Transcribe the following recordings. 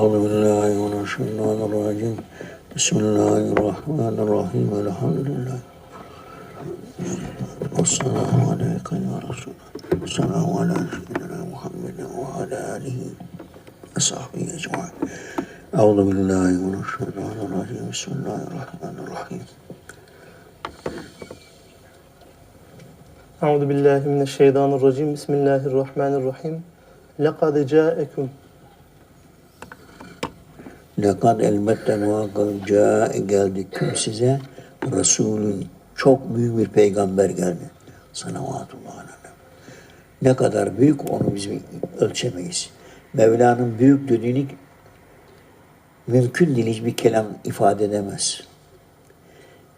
أعوذ بالله من الشيطان الرجيم بسم الله الرحمن الرحيم الحمد لله والسلام عليك يا رسول الله السلام على سيدنا محمد وعلى آله وصحبه أجمعين أعوذ بالله من الشيطان الرجيم بسم الله الرحمن الرحيم Euzu billahi mineşşeytanirracim. Bismillahirrahmanirrahim. Laqad ca'ekum Lekad elbette muhakkak ca geldi küm size Resulün çok büyük bir peygamber geldi. Salavatullah aleyhi. Ne kadar büyük onu biz ölçemeyiz. Mevla'nın büyük dediğini mümkün değil hiçbir kelam ifade edemez.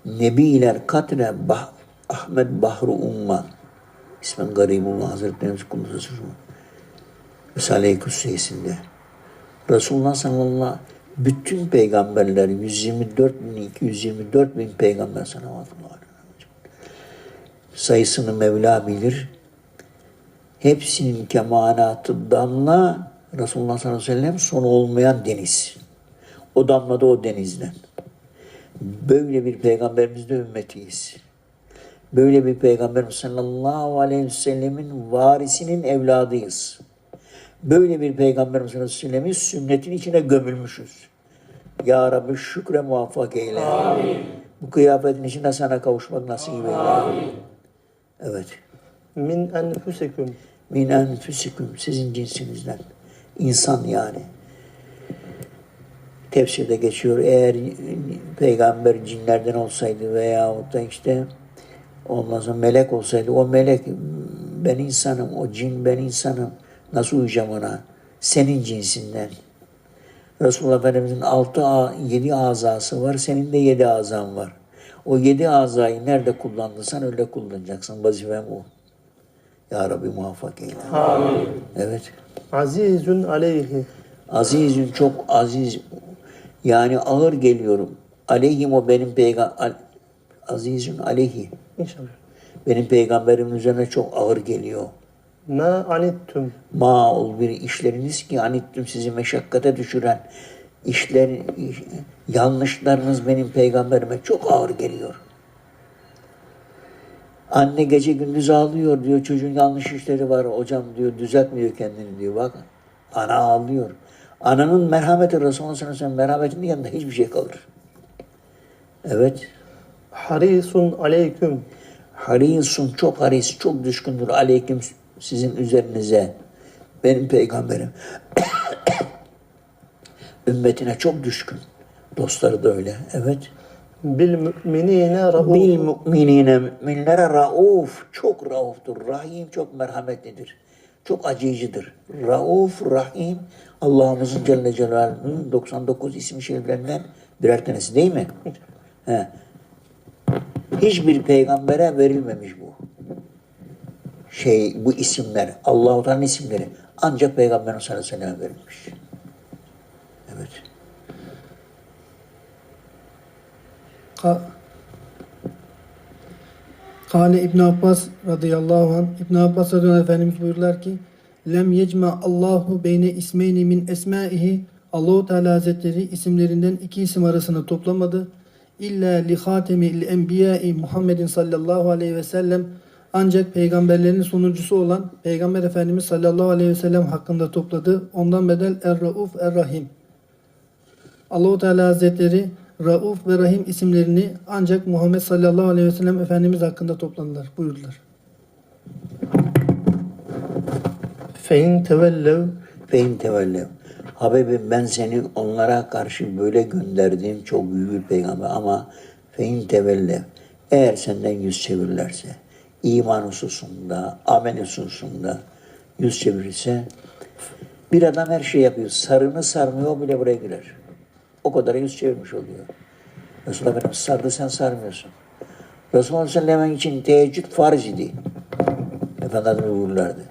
Nebiler katre bah, Ahmet Bahru Umman İsmen Garibullah Hazretlerimiz Kudüs'ü Risale-i Kudsiyesinde. Resulullah sallallahu bütün peygamberler 124 bin 224 bin peygamber sallallahu aleyhi. Sayısını Mevla bilir. Hepsinin kemanatı damla Resulullah sallallahu aleyhi ve sellem sonu olmayan deniz. O damla da o denizden. Böyle bir peygamberimiz de ümmetiyiz. Böyle bir peygamber sallallahu aleyhi ve sellemin varisinin evladıyız. Böyle bir peygamber sallallahu aleyhi ve sellemin sünnetin içine gömülmüşüz. Ya Rabbi şükre muvaffak eyle. Amin. Bu kıyafetin içinde sana kavuşmak nasip eyle. Amin. Evet. min enfusikum. Min enfüsikum sizin cinsinizden. İnsan yani. Tefsirde geçiyor. Eğer peygamber cinlerden olsaydı veyahut da işte ondan sonra melek olsaydı o melek ben insanım, o cin ben insanım. Nasıl uyacağım ona? Senin cinsinden. Resulullah Efendimiz'in altı, a- yedi azası var, senin de yedi azan var. O yedi azayı nerede kullandıysan öyle kullanacaksın. Vazifem o. Ya Rabbi muvaffak eyle. Amin. Evet. Azizun aleyhi. Azizün çok aziz. Yani ağır geliyorum. Aleyhim o benim peygamber. Azizün aleyhi. İnşallah. Benim peygamberimin üzerine çok ağır geliyor. Ma anittum. Ma ol bir işleriniz ki anittim sizi meşakkate düşüren işler, yanlışlarınız benim peygamberime çok ağır geliyor. Anne gece gündüz ağlıyor diyor çocuğun yanlış işleri var hocam diyor düzeltmiyor kendini diyor bak. Ana ağlıyor. Ananın merhameti Resulullah sallallahu aleyhi ve sellem merhametinin yanında hiçbir şey kalır. Evet. Harisun aleyküm. Harisun çok haris, çok düşkündür aleyküm sizin üzerinize. Benim peygamberim. Ümmetine çok düşkün. Dostları da öyle. Evet. Bil müminine rauf. Bil müminine, müminlere rauf. Çok rauftur. Rahim çok merhametlidir. Çok acıyıcıdır. Rauf, Rahim Allah'ımızın Celle Celaluhu'nun 99 isim şeriflerinden birer tanesi değil mi? He. Hiçbir peygambere verilmemiş bu. Şey bu isimler, Allah-u Teala'nın isimleri ancak Peygamber sallallahu aleyhi ve sellem verilmiş. Evet. Ka- Kale İbn Abbas radıyallahu anh İbn Abbas radıyallahu anh Efendimiz buyururlar ki Lem yecma Allahu beyne ismeyni min esmaihi Allahu Teala Hazretleri isimlerinden iki isim arasını toplamadı. İlla li hatemil enbiyai Muhammedin sallallahu aleyhi ve sellem ancak peygamberlerin sonuncusu olan Peygamber Efendimiz sallallahu aleyhi ve sellem hakkında topladı. Ondan bedel Er-Rauf Er-Rahim. Allahu Teala Hazretleri Rauf ve Rahim isimlerini ancak Muhammed sallallahu aleyhi ve sellem Efendimiz hakkında topladılar buyurdular. Fein tevellev. Fein tevellev. Habibim ben seni onlara karşı böyle gönderdiğim çok büyük bir peygamber ama fein tevellev. Eğer senden yüz çevirirlerse, iman hususunda, amel hususunda yüz çevirirse bir adam her şey yapıyor. Sarını sarmıyor bile buraya girer. O kadar yüz çevirmiş oluyor. Resulullah Efendimiz sardı sen sarmıyorsun. Resulullah sellem için teheccüd farz idi. Efendimiz buyururlardı.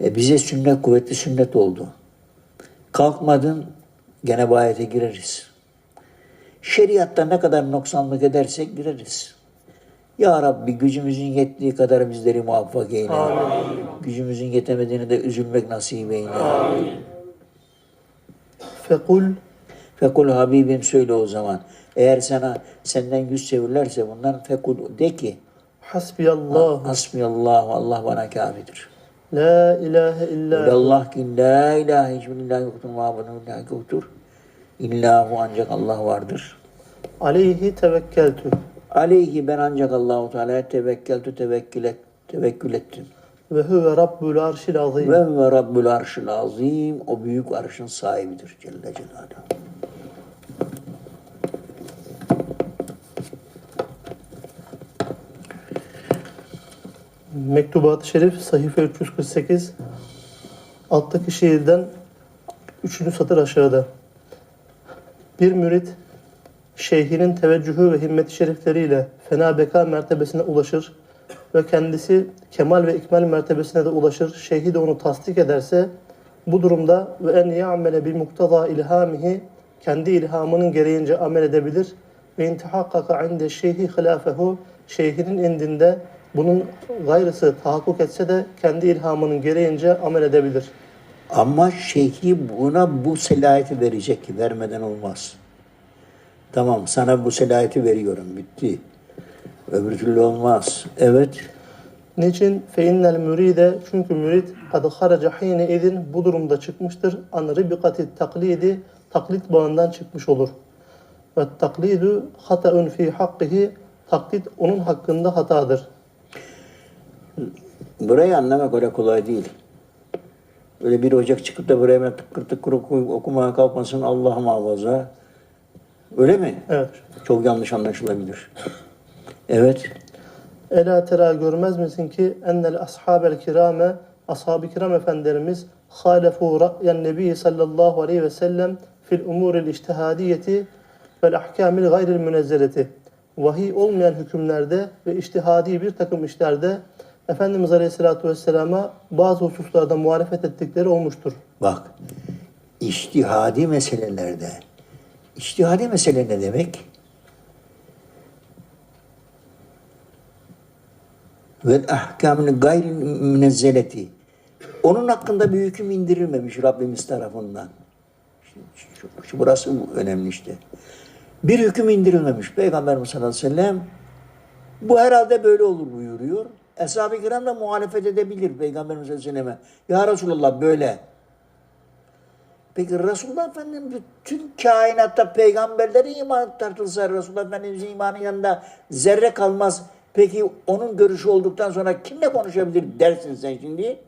E bize sünnet kuvvetli sünnet oldu. Kalkmadın gene bu ayete gireriz. Şeriatta ne kadar noksanlık edersek gireriz. Ya Rabbi gücümüzün yettiği kadar bizleri muvaffak eyle. Amin. Gücümüzün yetemediğini de üzülmek nasip eyle. Fekul Fekul Habibim söyle o zaman. Eğer sana senden yüz çevirirlerse bundan fekul de ki hasbiyallahu Hasbiyallahu Allah bana kafidir. la ilahe illa Allah ki la ilahe hiçbir ilah yoktur. Mabudun ilah yoktur. İllahu ancak Allah vardır. aleyhi tevekkeltü Aleyhi ben ancak Allahu Teala'ya tevekkeltü tevekkül, et, tevekkül ettim. ve huve rabbul arşil azim. Ve ve Rabbül Arşil Azim o büyük arşın sahibidir Celle Celaluhu. Mektubat-ı Şerif sayfa 348 alttaki şiirden 3. satır aşağıda. Bir mürit şeyhinin teveccühü ve himmeti şerifleriyle fena beka mertebesine ulaşır ve kendisi kemal ve ikmal mertebesine de ulaşır. Şeyhi de onu tasdik ederse bu durumda ve en ya'mele bi muktada ilhamihi kendi ilhamının gereğince amel edebilir ve intihakkaka inde şeyhi hilafehu şeyhinin indinde bunun gayrısı tahakkuk etse de kendi ilhamının gereğince amel edebilir. Ama şeyhi buna bu selahiyeti verecek ki vermeden olmaz. Tamam sana bu selahiyeti veriyorum bitti. Öbür türlü olmaz. Evet. Niçin? Feinnel müride çünkü mürid kad haraca hine edin bu durumda çıkmıştır. An ribikati taklidi taklit bağından çıkmış olur. Ve taklidu hataun fi hakkihi taklit onun hakkında hatadır. Burayı anlamak öyle kolay değil. Öyle bir ocak çıkıp da buraya böyle tıkır tıkır oku- okumaya kalkmasın Allah muhafaza. Öyle mi? Evet. Çok yanlış anlaşılabilir. Evet. Ela tera görmez misin ki ennel ashabel kirame ashab-ı kiram efendilerimiz halefu ra'yen nebi sallallahu aleyhi ve sellem fil umuril iştihadiyeti vel ahkamil gayril münezzeleti vahiy olmayan hükümlerde ve iştihadi bir takım işlerde Efendimiz Aleyhisselatü Vesselam'a bazı hususlarda muhalefet ettikleri olmuştur. Bak. İçtihadi meselelerde. İçtihadi mesele ne demek? Ve ahkamını gayri münezzeleti. Onun hakkında bir hüküm indirilmemiş Rabbimiz tarafından. Şu, şu- burası önemli işte. Bir hüküm indirilmemiş. Peygamberimiz sallallahu aleyhi ve bu herhalde böyle olur buyuruyor. Eshab-ı kiram da muhalefet edebilir Peygamberimiz Aleyhisselam'a. Ya Resulallah böyle. Peki Resulullah Efendimiz bütün kainatta peygamberleri iman tartılsa Resulullah Efendimiz'in imanın yanında zerre kalmaz. Peki onun görüşü olduktan sonra kimle konuşabilir dersin sen şimdi?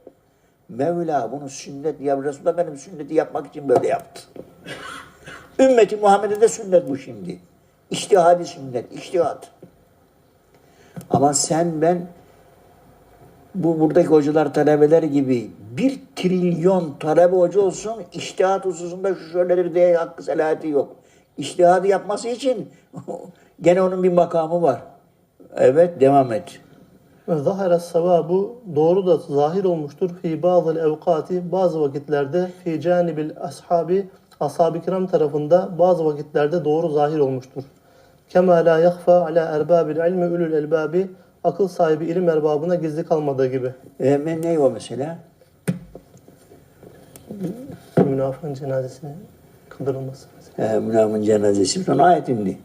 Mevla bunu sünnet ya Resulullah Efendimiz sünneti yapmak için böyle yaptı. Ümmeti Muhammed'e de sünnet bu şimdi. İçtihadi sünnet, içtihat. Ama sen ben bu buradaki hocalar talebeler gibi bir trilyon talebe hoca olsun iştihat hususunda şu şöyledir diye hakkı selahati yok. İştihadı yapması için gene onun bir makamı var. Evet devam et. Ve zahara sevabu doğru da zahir olmuştur fi bazı evkati bazı vakitlerde fi canibil ashabi ashab-ı kiram tarafında bazı vakitlerde doğru zahir olmuştur. Kema la yahfa ala erbabil ilmi ulul elbabi akıl sahibi ilim erbabına gizli kalmadığı gibi. E, ne o mesela? Münafığın cenazesine kıldırılması. mesela. E, Münafın cenazesi son ayet indi.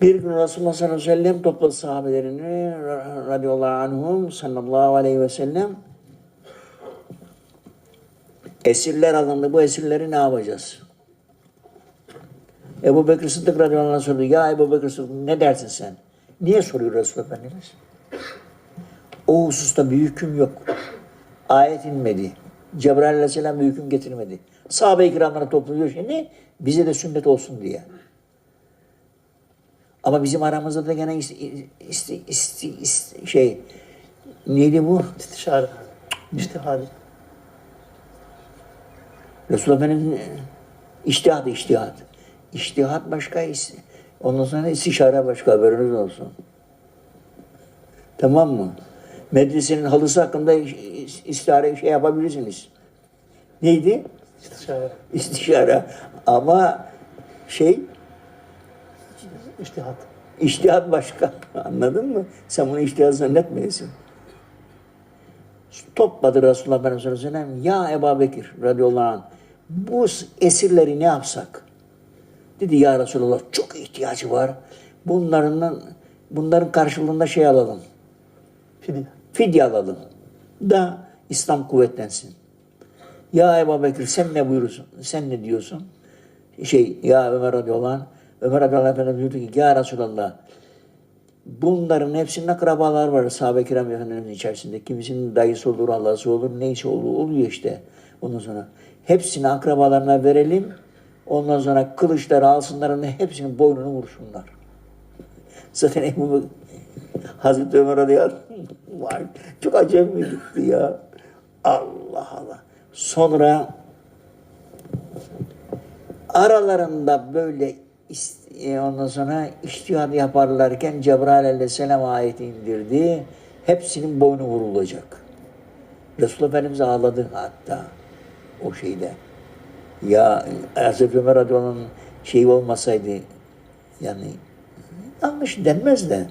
Bir gün Resulullah sallallahu aleyhi ve sellem topladı sahabelerini ra- radıyallahu anhum sallallahu aleyhi ve sellem esirler alındı. Bu esirleri ne yapacağız? Ebu Bekir Sıddık radıyallahu anh sordu. Ya Ebu Bekir Sıddık ne dersin sen? Niye soruyor Resulullah Efendimiz? O hususta bir hüküm yok. Ayet inmedi. Cebrail aleyhisselam bir hüküm getirmedi. Sahabe-i kiramlara topluyor şimdi. Bize de sünnet olsun diye. Ama bizim aramızda da gene isti, isti, isti, isti- şey neydi bu? İstişare. İştihadi. Resulullah Efendimiz'in iştihat, iştihat. İştihat başka, ondan sonra istişare başka haberiniz olsun. Tamam mı? Medresenin halısı hakkında istişare şey yapabilirsiniz. Neydi? İstişare. İstişare. Ama şey İştihat. İçtihat başka. Anladın mı? Sen bunu içtihat zannetmeyesin. Topladı Resulullah Efendimiz sallallahu aleyhi ve sellem. Ya Ebu Bekir radıyallahu anh bu esirleri ne yapsak? Dedi ya Resulallah çok ihtiyacı var. Bunların bunların karşılığında şey alalım. Fidye. Fidye alalım. Da İslam kuvvetlensin. Ya Ebu Bekir sen ne buyurursun? Sen ne diyorsun? Şey ya Ömer radıyallahu anh. Ömer radıyallahu anh diyordu ki ya Resulallah bunların hepsinin akrabalar var sahabe-i kiram efendimizin içerisinde. Kimisinin dayısı olur, Allah'sı olur, neyse olur, oluyor işte. Ondan sonra hepsini akrabalarına verelim. Ondan sonra kılıçları alsınlar, hepsinin boynunu vursunlar. Zaten Ebu Hazreti Ömer radıyallahu anh, çok acayip gitti ya. Allah Allah. Sonra aralarında böyle e, ondan sonra iştihad yaparlarken Cebrail aleyhisselam ayeti indirdi. Hepsinin boynu vurulacak. Resulullah Efendimiz ağladı hatta o şeyde. Ya Hazreti Ömer anh'ın şeyi olmasaydı yani yanlış denmez de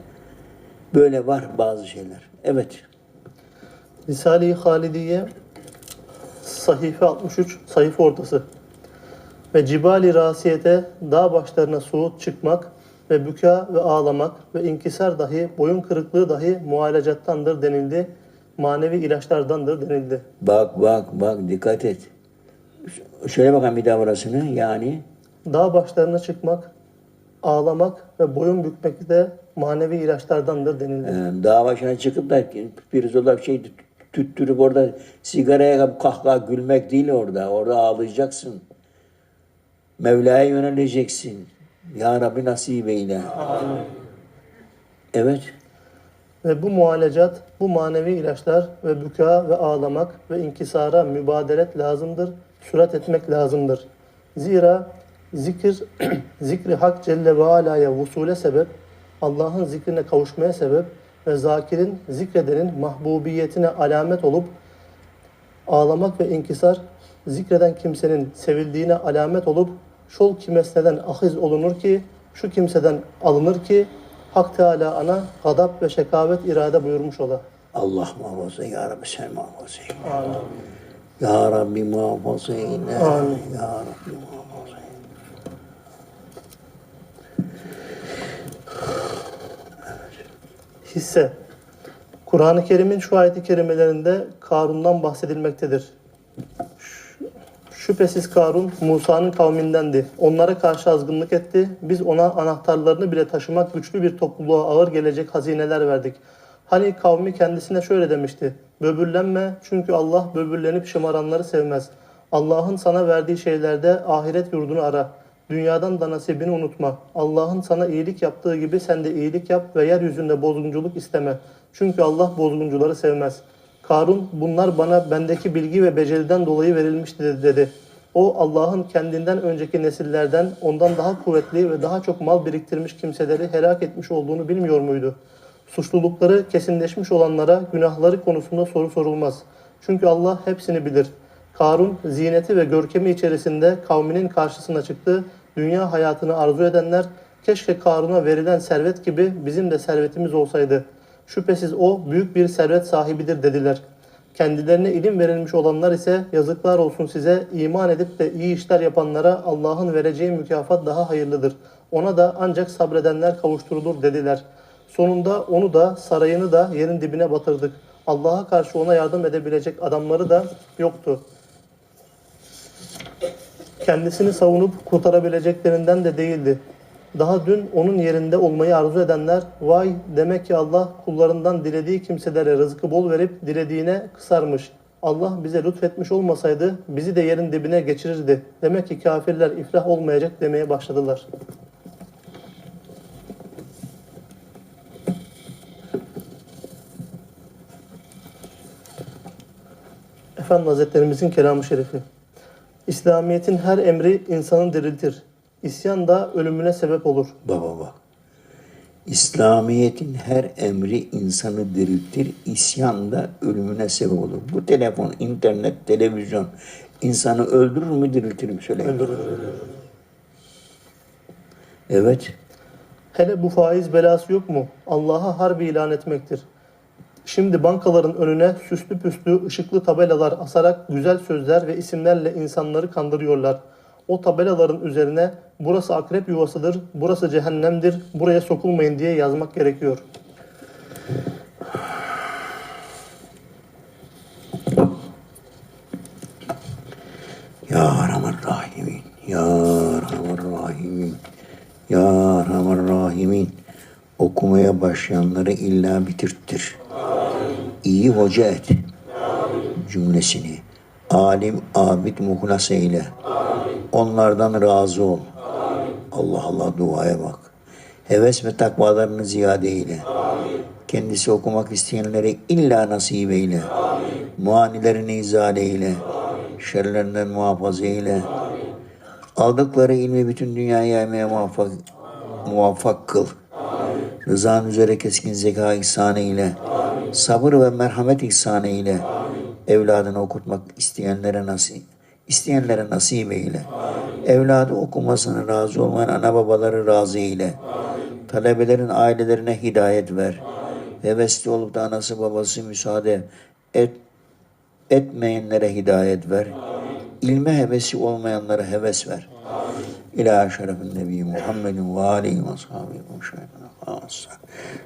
böyle var bazı şeyler. Evet. Risale-i Halidiye sahife 63 sayfa ortası ve Cibali Rasiyete dağ başlarına suud çıkmak ve büka ve ağlamak ve inkisar dahi boyun kırıklığı dahi mualecattandır denildi. Manevi ilaçlardandır denildi. Bak bak bak dikkat et. Şöyle bakalım bir daha burasını yani. Dağ başlarına çıkmak, ağlamak ve boyun bükmek de manevi ilaçlardandır denildi. e, dağ başına çıkıp da pirzola bir şey tüt- tüttürüp orada sigaraya kahkaha gülmek değil orada. Orada ağlayacaksın. Mevla'ya yöneleceksin. Ya Rabbi nasip eyle. Evet. Ve bu mualecat, bu manevi ilaçlar ve büka ve ağlamak ve inkisara mübaderet lazımdır, sürat etmek lazımdır. Zira zikir, zikri hak Celle ve Ala'ya vusule sebep, Allah'ın zikrine kavuşmaya sebep ve zakirin, zikredenin mahbubiyetine alamet olup ağlamak ve inkisar zikreden kimsenin sevildiğine alamet olup şol kimesneden ahiz olunur ki şu kimseden alınır ki Hak Teala ana gadap ve şekavet irade buyurmuş ola. Allah muhafaza ya Rabbi sen muhafaza eyle. Ya Rabbi muhafaza eyle. Amin. Ya Rabbi muhafaza eyle. Hisse Kur'an-ı Kerim'in şu ayet-i kerimelerinde Karun'dan bahsedilmektedir. Şüphesiz Karun Musa'nın kavmindendi. Onlara karşı azgınlık etti. Biz ona anahtarlarını bile taşımak güçlü bir topluluğa ağır gelecek hazineler verdik. Hani kavmi kendisine şöyle demişti. Böbürlenme çünkü Allah böbürlenip şımaranları sevmez. Allah'ın sana verdiği şeylerde ahiret yurdunu ara. Dünyadan da nasibini unutma. Allah'ın sana iyilik yaptığı gibi sen de iyilik yap ve yeryüzünde bozgunculuk isteme. Çünkü Allah bozguncuları sevmez. Karun bunlar bana bendeki bilgi ve beceriden dolayı verilmişti dedi. O Allah'ın kendinden önceki nesillerden ondan daha kuvvetli ve daha çok mal biriktirmiş kimseleri helak etmiş olduğunu bilmiyor muydu? Suçlulukları kesinleşmiş olanlara günahları konusunda soru sorulmaz. Çünkü Allah hepsini bilir. Karun zineti ve görkemi içerisinde kavminin karşısına çıktı. Dünya hayatını arzu edenler keşke Karun'a verilen servet gibi bizim de servetimiz olsaydı. Şüphesiz o büyük bir servet sahibidir dediler. Kendilerine ilim verilmiş olanlar ise yazıklar olsun size iman edip de iyi işler yapanlara Allah'ın vereceği mükafat daha hayırlıdır. Ona da ancak sabredenler kavuşturulur dediler. Sonunda onu da sarayını da yerin dibine batırdık. Allah'a karşı ona yardım edebilecek adamları da yoktu. Kendisini savunup kurtarabileceklerinden de değildi. Daha dün onun yerinde olmayı arzu edenler vay demek ki Allah kullarından dilediği kimselere rızkı bol verip dilediğine kısarmış. Allah bize lütfetmiş olmasaydı bizi de yerin dibine geçirirdi. Demek ki kafirler iflah olmayacak demeye başladılar. Efendi Hazretlerimizin kelamı şerifi. İslamiyet'in her emri insanı diriltir. İsyan da ölümüne sebep olur. Baba bak. İslamiyet'in her emri insanı diriltir, isyan da ölümüne sebep olur. Bu telefon, internet, televizyon insanı öldürür mü diriltir mi söyleyin. Öldürür. Evet. Hele bu faiz belası yok mu? Allah'a harbi ilan etmektir. Şimdi bankaların önüne süslü püslü ışıklı tabelalar asarak güzel sözler ve isimlerle insanları kandırıyorlar. O tabelaların üzerine burası akrep yuvasıdır, burası cehennemdir, buraya sokulmayın diye yazmak gerekiyor. Ya Rahman Rahimin. Ya Rahman Rahimin. Ya Rahman Rahimin. Okumaya başlayanları illa bitirttir. İyi hoca et. Cümlesini. Alim, abid, muhlas eyle. Onlardan razı ol. Allah Allah duaya bak. Heves ve takvalarını ziyade eyle. Kendisi okumak isteyenlere illa nasip eyle. Muanilerini izale eyle. Şerlerinden muhafaza eyle. Aldıkları ilmi bütün dünyaya yaymaya muvaffak, muvaffak kıl. Rızan üzere keskin zeka ihsan eyle. Sabır ve merhamet ihsan eyle. Evladını okutmak isteyenlere nasip, isteyenlere nasip eyle. Evladı okumasına razı olmayan ana babaları razı eyle. Talebelerin ailelerine hidayet ver. Hevesli olup da anası babası müsaade et, etmeyenlere hidayet ver. İlme hevesi olmayanlara heves ver. İlâ إلى أشرف النبي محمد وآله وصحبه وشيخنا خاصة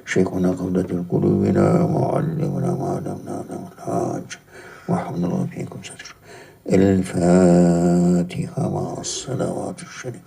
شيخنا قبلة قلوبنا معلمنا ما لم نعلم الحاج. وحمد الله فيكم ستر. الفاتحة مع الصلوات الشريفة